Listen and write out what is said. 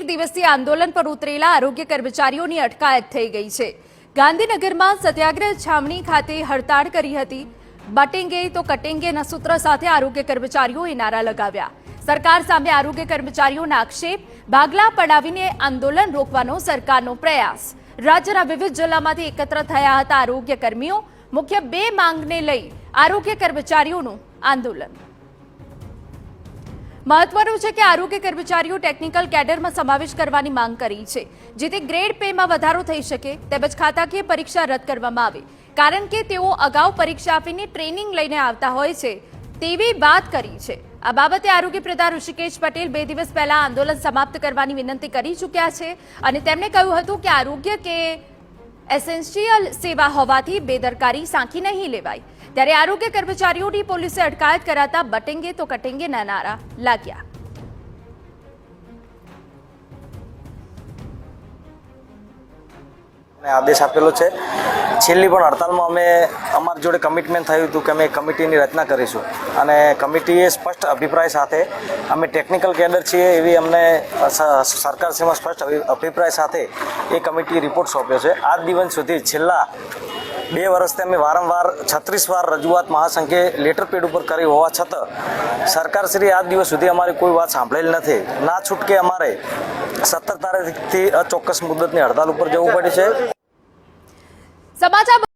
તેર દિવસીય આંદોલન પર ઉતરેલા આરોગ્ય કર્મચારીઓની અટકાયત થઈ ગઈ છે. ગાંધીનગરમાં સત્યાગ્રહ છાવણી ખાતે હડતાળ કરી હતી. બટેંગે તો કટેંગેના સૂત્ર સાથે આરોગ્ય કર્મચારીઓએ નારા લગાવ્યા. સરકાર સામે આરોગ્ય કર્મચારીઓના આક્ષેપ, ભાગલા પડાવીને આંદોલન રોકવાનો સરકારનો પ્રયાસ. રાજ્યના વિવિધ જિલ્લામાંથી એકત્ર થયા હતા આરોગ્ય કર્મીઓ મુખ્ય બે માંગને લઈ આરોગ્ય કર્મચારીઓનું આંદોલન. મહત્વનું છે કે આરોગ્ય કર્મચારીઓ ટેકનિકલ કેડરમાં સમાવેશ કરવાની માંગ કરી છે. જેથી ગ્રેડ પેમાં વધારો થઈ શકે, તેમજ ખાતાકીય પરીક્ષા રદ કરવામાં આવે. કારણ કે તેઓ અગાઉ પરીક્ષા આપીને ટ્રેનિંગ લઈને આવતા હોય છે, તેવી વાત કરી છે. આ બાબતે આરોગ્ય પ્રધાન ઋષિકેશ પટેલ બે દિવસ પહેલા આંદોલન સમાપ્ત કરવાની વિનંતી કરી ચૂક્યા છે અને તેમણે કહ્યું હતું કે આરોગ્ય કે એસેન્શિયલ સેવા હોવાથી બેદરકારી સાંખી નહીં લેવાય. ત્યારે આરોગ્ય કર્મચારીઓની પોલીસે અટકાયત કરાતા બટેંગે તો કટેંગેના નારા લાગ્યા. આદેશ આપેલો છે. છેલ્લી પણ હડતાલમાં અમે અમારી જોડે કમિટમેન્ટ થયું હતું કે અમે કમિટીની રચના કરીશું. અને કમિટીએ સ્પષ્ટ અભિપ્રાય સાથે, અમે ટેકનિકલ કેડર છીએ એવી અમને સરકારશ્રીમાં સ્પષ્ટ અભિપ્રાય સાથે એ કમિટીએ રિપોર્ટ સોંપ્યો છે. આજ દિવસ સુધી છેલ્લા બે વર્ષથી અમે વારંવાર છત્રીસ વાર રજૂઆત મહાસંઘે લેટર પેડ ઉપર કરી હોવા છતાં સરકારશ્રી આજ દિવસ સુધી અમારી કોઈ વાત સાંભળેલી નથી. ના છૂટકે અમારે સત્તર તારીખથી અચોક્કસ મુદતની હડતાલ ઉપર જવું પડે છે. સમાચાર